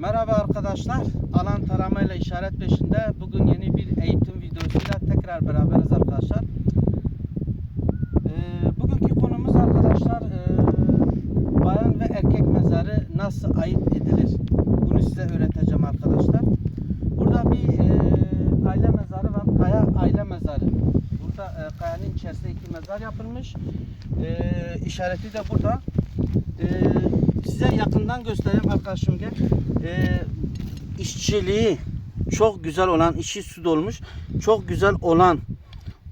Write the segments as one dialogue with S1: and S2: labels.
S1: Merhaba arkadaşlar. Alan taramayla işaret peşinde. Bugün yeni bir eğitim videosuyla tekrar beraberiz arkadaşlar. Ee, bugünkü konumuz arkadaşlar e, bayan ve erkek mezarı nasıl ayırt edilir? Bunu size öğreteceğim arkadaşlar. Burada bir e, aile mezarı var. Kaya aile mezarı. Burada e, kayanın içerisinde iki mezar yapılmış. E, işareti de burada. E, size yakından göstereyim arkadaşım gel. E, işçiliği çok güzel olan, içi su dolmuş, çok güzel olan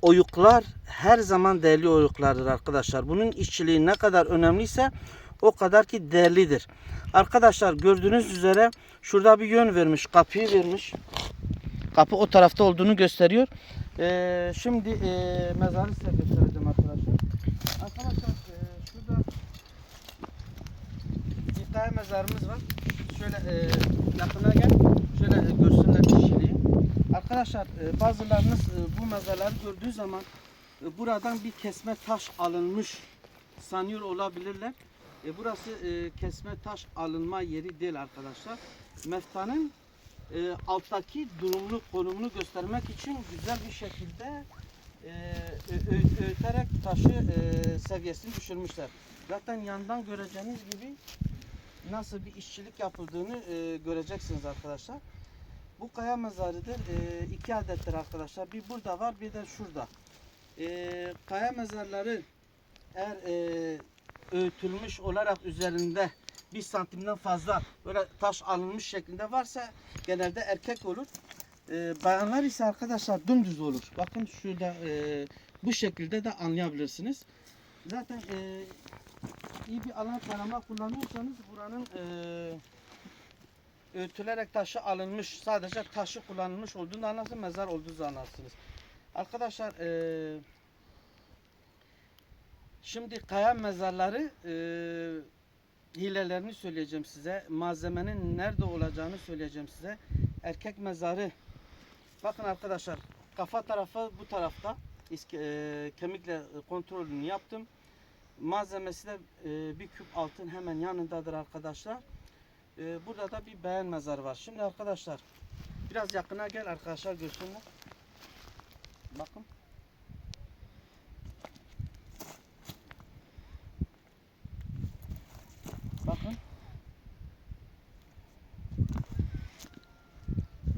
S1: oyuklar her zaman değerli oyuklardır arkadaşlar. Bunun işçiliği ne kadar önemliyse o kadar ki değerlidir. Arkadaşlar gördüğünüz üzere şurada bir yön vermiş, kapıyı vermiş. Kapı o tarafta olduğunu gösteriyor. Ee, şimdi e, mezarı size göstereceğim arkadaşlar. Arkadaşlar e, şurada bir tane mezarımız var. Şöyle e, yakına gel. Şöyle e, görsünler kişiliği. Arkadaşlar e, bazılarınız e, bu mezarları gördüğü zaman e, buradan bir kesme taş alınmış sanıyor olabilirler. E, burası e, kesme taş alınma yeri değil arkadaşlar. Meftanın e, alttaki durumlu konumunu göstermek için güzel bir şekilde e, öğüterek taşı e, seviyesini düşürmüşler. Zaten yandan göreceğiniz gibi nasıl bir işçilik yapıldığını e, göreceksiniz arkadaşlar. Bu kaya mezarıdır. E, iki adettir arkadaşlar. Bir burada var bir de şurada. E, kaya mezarları eğer e, öğütülmüş olarak üzerinde bir santimden fazla böyle taş alınmış şeklinde varsa genelde erkek olur. E, bayanlar ise arkadaşlar dümdüz olur. Bakın şurada e, bu şekilde de anlayabilirsiniz. Zaten e, iyi bir alan tarama kullanıyorsanız buranın e, öğütülerek taşı alınmış sadece taşı kullanılmış olduğunu anlarsınız mezar olduğunu anlarsınız. Arkadaşlar e, şimdi kaya mezarları e, hilelerini söyleyeceğim size. Malzemenin nerede olacağını söyleyeceğim size. Erkek mezarı bakın arkadaşlar kafa tarafı bu tarafta e, kemikle kontrolünü yaptım. Malzemesi de e, bir küp altın hemen yanındadır arkadaşlar. E, burada da bir beğen mezarı var. Şimdi arkadaşlar biraz yakına gel arkadaşlar görsünler. Bakın. Bakın.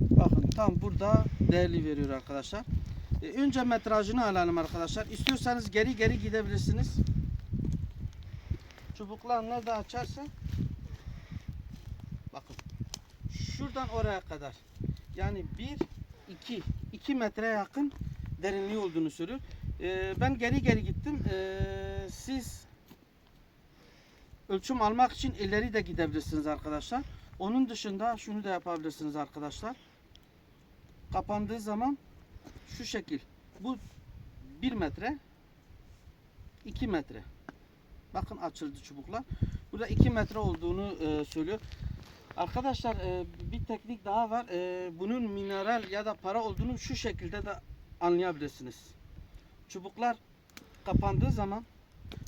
S1: Bakın tam burada değerli veriyor arkadaşlar. E, önce metrajını alalım arkadaşlar. İstiyorsanız geri geri gidebilirsiniz. Çubuklar nerede açarsa bakın şuradan oraya kadar yani 1 2 2 metreye yakın derinliği olduğunu söylüyor. E, ben geri geri gittim. E, siz ölçüm almak için ileri de gidebilirsiniz arkadaşlar. Onun dışında şunu da yapabilirsiniz arkadaşlar. Kapandığı zaman şu şekil. Bu 1 metre 2 metre. Bakın açıldı çubuklar. Burada 2 metre olduğunu e, söylüyor. Arkadaşlar e, bir teknik daha var. E, bunun mineral ya da para olduğunu şu şekilde de anlayabilirsiniz. Çubuklar kapandığı zaman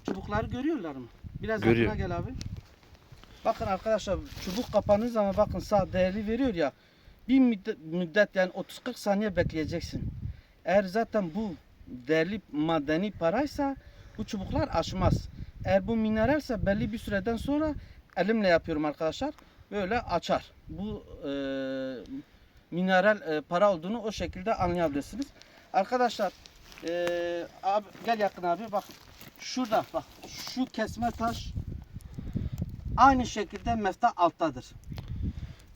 S1: çubukları görüyorlar mı? Biraz
S2: Görüyor.
S1: yakına gel abi. Bakın arkadaşlar çubuk kapandığı zaman bakın sağ değerli veriyor ya. Bir müddet, müddet yani 30-40 saniye bekleyeceksin. Eğer zaten bu değerli madeni paraysa bu çubuklar aşmaz. Eğer bu mineralse belli bir süreden sonra elimle yapıyorum arkadaşlar. Böyle açar. Bu e, mineral e, para olduğunu o şekilde anlayabilirsiniz. Arkadaşlar e, abi gel yakın abi bak. Şurada bak şu kesme taş aynı şekilde mefta alttadır.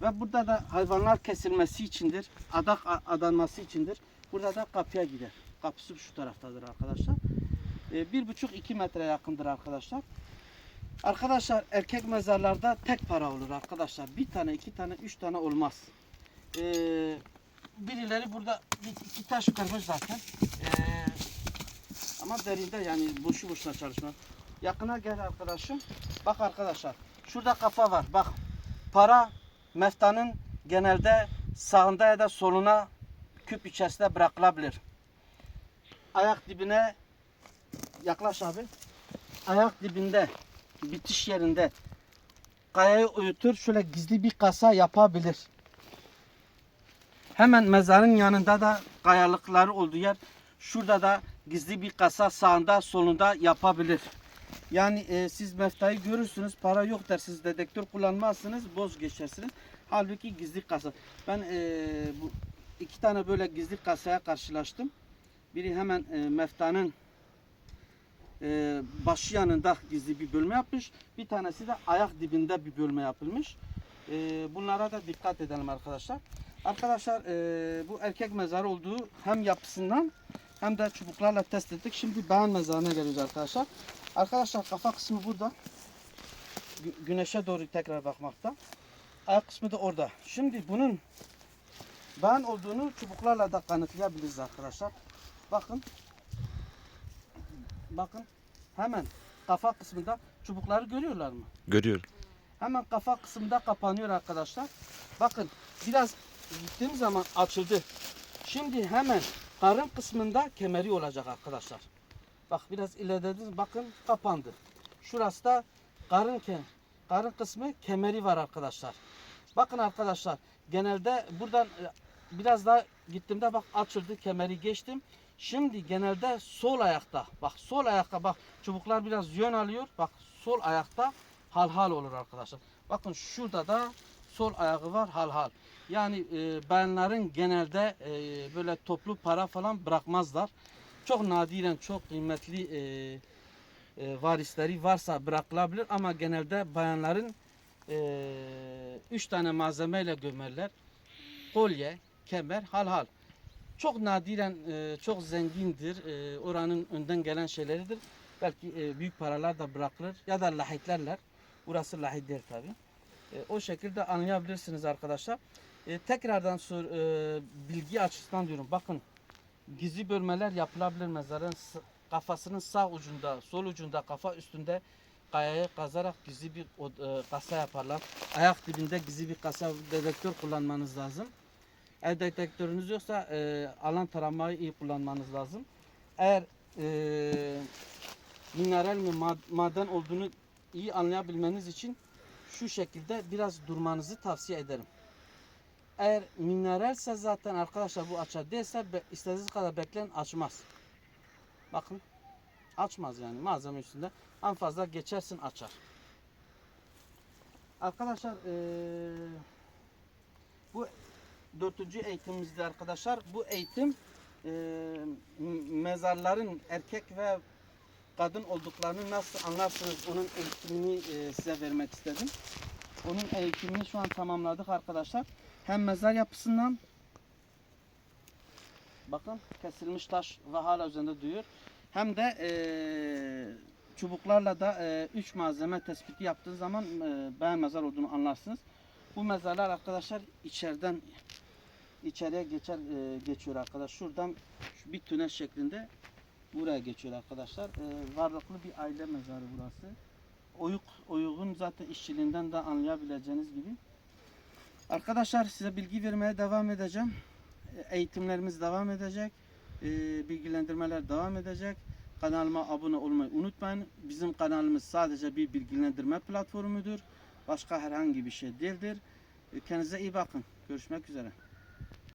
S1: Ve burada da hayvanlar kesilmesi içindir. Adak adanması içindir. Burada da kapıya gider. Kapısı şu taraftadır arkadaşlar. E, bir buçuk iki metre yakındır arkadaşlar. Arkadaşlar erkek mezarlarda tek para olur arkadaşlar. Bir tane, iki tane, üç tane olmaz. E, birileri burada bir, iki taş kırmış zaten. E, ama derinde yani boşu boşuna çalışma. Yakına gel arkadaşım. Bak arkadaşlar. Şurada kafa var. Bak. Para meftanın genelde sağında ya da soluna küp içerisinde bırakılabilir. Ayak dibine yaklaş abi. Ayak dibinde bitiş yerinde kayayı uyutur şöyle gizli bir kasa yapabilir. Hemen mezarın yanında da kayalıkları olduğu yer. Şurada da gizli bir kasa sağında solunda yapabilir. Yani e, siz meftayı görürsünüz para yok dersiniz dedektör kullanmazsınız boz geçersiniz. Halbuki gizli kasa. Ben e, bu iki tane böyle gizli kasaya karşılaştım. Biri hemen e, meftanın e, başı yanında gizli bir bölme yapmış. Bir tanesi de ayak dibinde bir bölme yapılmış. E, bunlara da dikkat edelim arkadaşlar. Arkadaşlar e, bu erkek mezarı olduğu hem yapısından hem de çubuklarla test ettik. Şimdi beğen mezarına geliyoruz arkadaşlar. Arkadaşlar kafa kısmı burada. Gü- güneşe doğru tekrar bakmakta. Ayak kısmı da orada. Şimdi bunun beğen olduğunu çubuklarla da kanıtlayabiliriz arkadaşlar. Bakın. Bakın. Hemen kafa kısmında çubukları görüyorlar mı?
S2: Görüyorum.
S1: Hemen kafa kısmında kapanıyor arkadaşlar. Bakın biraz gittiğim zaman açıldı. Şimdi hemen karın kısmında kemeri olacak arkadaşlar. Bak biraz ilerlediniz bakın kapandı. Şurası da karın karın kısmı kemeri var arkadaşlar. Bakın arkadaşlar genelde buradan biraz daha gittiğimde bak açıldı kemeri geçtim. Şimdi genelde sol ayakta bak sol ayakta bak çubuklar biraz yön alıyor. Bak sol ayakta hal hal olur arkadaşlar. Bakın şurada da sol ayağı var hal hal. Yani e, bayanların genelde e, böyle toplu para falan bırakmazlar. Çok nadiren çok kıymetli e, e, varisleri varsa bırakılabilir ama genelde bayanların e, üç tane malzemeyle gömerler. Kolye, kemer, hal hal. Çok nadiren, e, çok zengindir. E, oranın önden gelen şeyleridir. Belki e, büyük paralar da bırakılır ya da lahitlerler. Burası lahit değil tabi. o şekilde anlayabilirsiniz arkadaşlar. E, tekrardan sor, e, bilgi açısından diyorum. Bakın gizli bölmeler yapılabilir mezarın kafasının sağ ucunda, sol ucunda, kafa üstünde kayayı kazarak gizli bir e, kasa yaparlar. Ayak dibinde gizli bir kasa dedektör kullanmanız lazım. Eğer dedektörünüz yoksa e, alan taramayı iyi kullanmanız lazım. Eğer e, mineral mi mad- maden olduğunu iyi anlayabilmeniz için şu şekilde biraz durmanızı tavsiye ederim. Eğer mineralse zaten arkadaşlar bu açar değilse istediğiniz kadar bekleyin açmaz. Bakın açmaz yani malzeme üstünde. En fazla geçersin açar. Arkadaşlar eee, bu dördüncü eğitimimizde arkadaşlar. Bu eğitim m- mezarların erkek ve kadın olduklarını nasıl anlarsınız onun eğitimini eee, size vermek istedim. Onun eğitimini şu an tamamladık arkadaşlar. Hem mezar yapısından bakın kesilmiş taş ve hala üzerinde duruyor. Hem de eee, çubuklarla da eee, üç malzeme tespiti yaptığı zaman eee beğen mezar olduğunu anlarsınız. Bu mezarlar arkadaşlar içeriden içeriye geçer eee, geçiyor arkadaş. Şuradan şu bir tünel şeklinde buraya geçiyor arkadaşlar. Eee, varlıklı bir aile mezarı burası. Oyuk, oyuğun zaten işçiliğinden de anlayabileceğiniz gibi. Arkadaşlar size bilgi vermeye devam edeceğim. E, Eğitimlerimiz devam edecek. E, Bilgilendirmeler devam edecek. Kanalıma abone olmayı unutmayın. Bizim kanalımız sadece bir bilgilendirme platformudur. Başka herhangi bir şey değildir. E, Kendinize iyi bakın. Görüşmek üzere.